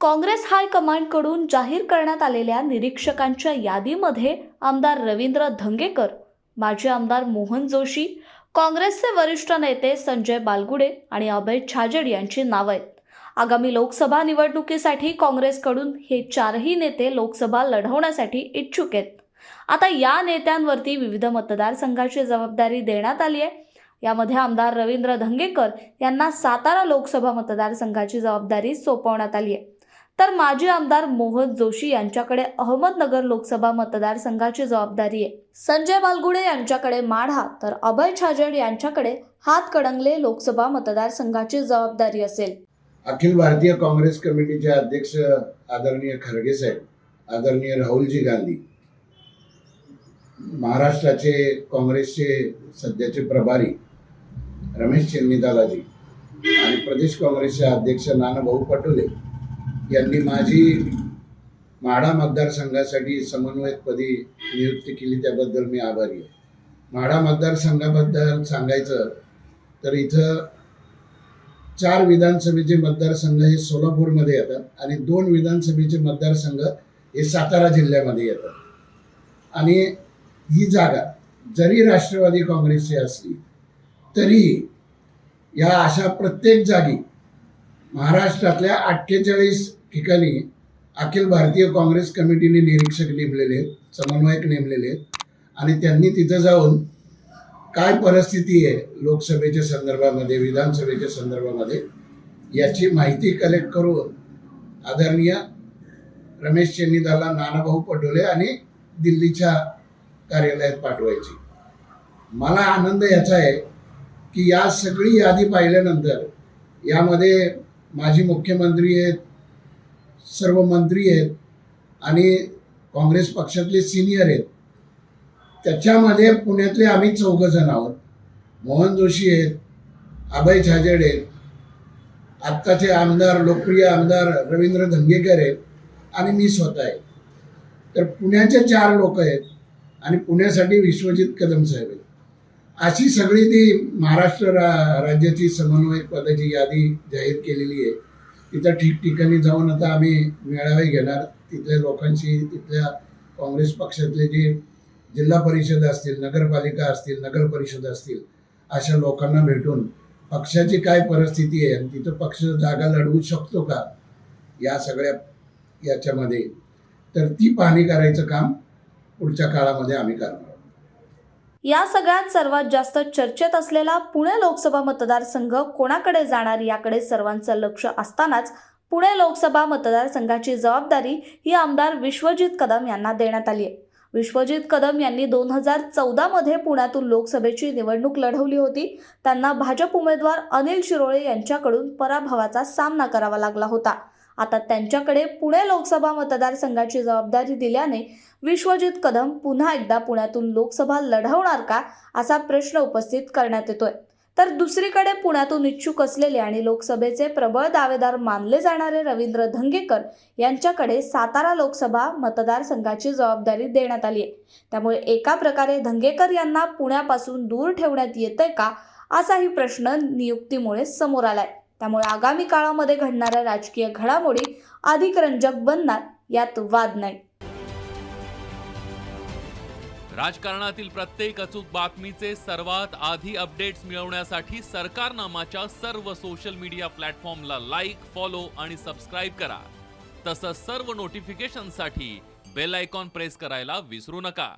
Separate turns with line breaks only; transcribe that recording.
काँग्रेस हायकमांडकडून जाहीर करण्यात आलेल्या निरीक्षकांच्या यादीमध्ये आमदार रवींद्र धंगेकर माजी आमदार मोहन जोशी काँग्रेसचे वरिष्ठ नेते संजय बालगुडे आणि अभय छाजेड यांची नावं आहेत. आगामी लोकसभा निवडणुकीसाठी काँग्रेसकडून हे चारही नेते लोकसभा लढवण्यासाठी इच्छुक आहेत. आता या नेत्यांवरती विविध मतदारसंघाची जबाबदारी देण्यात आली आहे. यामध्ये आमदार रवींद्र धंगेकर यांना सातारा लोकसभा मतदारसंघाची जबाबदारी सोपवण्यात आली आहे. तर माजी आमदार मोहन जोशी यांच्याकडे अहमदनगर लोकसभा मतदारसंघाची जबाबदारी आहे. संजय बालगुडे यांच्याकडे माढा तर अभय छाजेड यांच्याकडे हातकडंगले लोकसभा मतदारसंघाची जबाबदारी असेल.
अखिल भारतीय काँग्रेस कमिटीचे अध्यक्ष आदरणीय खरगे साहेब आदरणीय राहुलजी गांधी महाराष्ट्राचे काँग्रेसचे सध्याचे प्रभारी रमेश चेन्नीदालाजी आणि प्रदेश काँग्रेसचे अध्यक्ष नानाभाऊ पटोले यांनी माझी माढा मतदारसंघासाठी समन्वयकपदी नियुक्ती केली त्याबद्दल मी आभारी आहे. माढा मतदारसंघाबद्दल सांगायचं तर इथं चार विधानसभेचे मतदारसंघ हे सोलापूरमध्ये येतात आणि दोन विधानसभेचे मतदारसंघ हे सातारा जिल्ह्यामध्ये येतात. आणि ही जागा जरी राष्ट्रवादी काँग्रेसची असली तरी या अशा प्रत्येक जागी महाराष्ट्रातल्या अठ्ठेचाळीस ठिकाणी अखिल भारतीय काँग्रेस कमिटीने निरीक्षक नेमलेले आहेत समन्वयक नेमलेले आहेत. आणि त्यांनी तिथं जाऊन काय परिस्थिती आहे लोकसभेच्या संदर्भामध्ये विधानसभेच्या संदर्भामध्ये याची माहिती कलेक्ट करून आदरणीय रमेश चेन्नीदाला नानाभाऊ पटोले आणि दिल्लीच्या कार्यालयात पाठवायची. मला आनंद याचा आहे की या सगळी यादी पाहिल्यानंतर यामध्ये माजी मुख्यमंत्री आहेत सर्व मंत्री आहेत आणि काँग्रेस पक्षातले सिनियर आहेत. त्याच्यामध्ये पुण्यातले आम्ही चौघजण आहोत. मोहन जोशी आहेत अभय छाजेड आहेत आत्ताचे आमदार लोकप्रिय आमदार रवींद्र धंगेकर आहेत आणि मी स्वतः आहे. तर पुण्याचे चार लोक आहेत आणि पुण्यासाठी विश्वजित कदम साहेब आहेत. अशी सगळी ती महाराष्ट्र रा राज्याची समन्वय पदाची यादी जाहीर केलेली आहे. तिथं ठिकठिकाणी जाऊन आता आम्ही मेळावे घेणार. तिथल्या लोकांशी तिथल्या काँग्रेस पक्षातले जे जिल्हा परिषद असतील नगरपालिका असतील नगर परिषद असतील अशा लोकांना भेटून पक्षाची काय परिस्थिती आहे आणि तिथं पक्ष जागा लढवू शकतो का? या सगळ्या याच्यामध्ये. तर ती पाहणी करायचं काम पुढच्या काळामध्ये आम्ही करणार
या सगळ्यात सर्वात जास्त चर्चेत असलेला पुणे लोकसभा मतदारसंघ कोणाकडे जाणार याकडे सर्वांचं लक्ष असतानाच पुणे लोकसभा मतदारसंघाची जबाबदारी ही आमदार विश्वजित कदम यांना देण्यात आली आहे. विश्वजित कदम यांनी दोन हजार चौदामध्ये पुण्यातून लोकसभेची निवडणूक लढवली होती. त्यांना भाजप उमेदवार अनिल शिरोळे यांच्याकडून पराभवाचा सामना करावा लागला होता. आता त्यांच्याकडे पुणे लोकसभा मतदारसंघाची जबाबदारी दिल्याने विश्वजित कदम पुन्हा एकदा पुण्यातून लोकसभा लढवणार का असा प्रश्न उपस्थित करण्यात येतोय. तर दुसरीकडे पुण्यातून इच्छुक असलेले आणि लोकसभेचे प्रबळ दावेदार मानले जाणारे रवींद्र धंगेकर यांच्याकडे सातारा लोकसभा मतदारसंघाची जबाबदारी देण्यात आली आहे. त्यामुळे एका प्रकारे धंगेकर यांना पुण्यापासून दूर ठेवण्यात येतंय का असाही प्रश्न नियुक्तीमुळे समोर आलाय. त्यामुळे आगामी काळामध्ये घडणाऱ्या राजकीय घडामोडी अधिक रंजक बनणार यात वाद नाही.
राजकारणातील प्रत्येक अचूक बातमीचे सर्वात आधी अपडेट्स मिळवण्यासाठी सरकारनामाच्या सर्व सोशल मीडिया प्लॅटफॉर्मला लाईक फॉलो आणि सबस्क्राईब करा. तसंच सर्व नोटिफिकेशनसाठी बेल आयकॉन प्रेस करायला विसरू नका.